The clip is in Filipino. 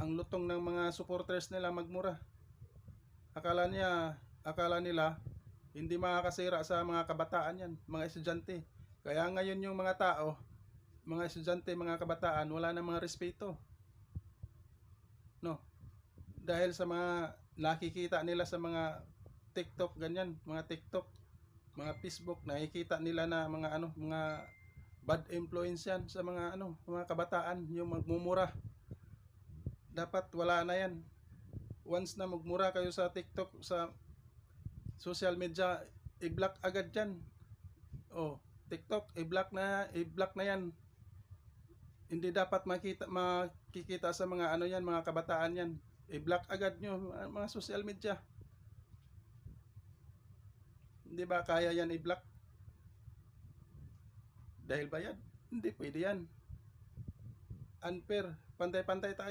ang lutong ng mga supporters nila magmura. Akala niya, akala nila hindi makakasira sa mga kabataan yan, mga estudyante. Kaya ngayon yung mga tao, mga estudyante, mga kabataan, wala na mga respeto. No. Dahil sa mga nakikita nila sa mga TikTok ganyan, mga TikTok, mga Facebook, nakikita nila na mga ano, mga bad influence yan sa mga ano, mga kabataan, yung magmumura. Dapat wala na yan. Once na magmura kayo sa TikTok, sa social media, i-block agad yan. Oh, TikTok, i-block na, i-block na yan. Hindi dapat makita makikita sa mga ano yan, mga kabataan yan. I-block agad nyo mga social media. Hindi ba kaya yan i-block? Dahil bayad? Hindi pwede yan. Unfair. Pantay-pantay tayo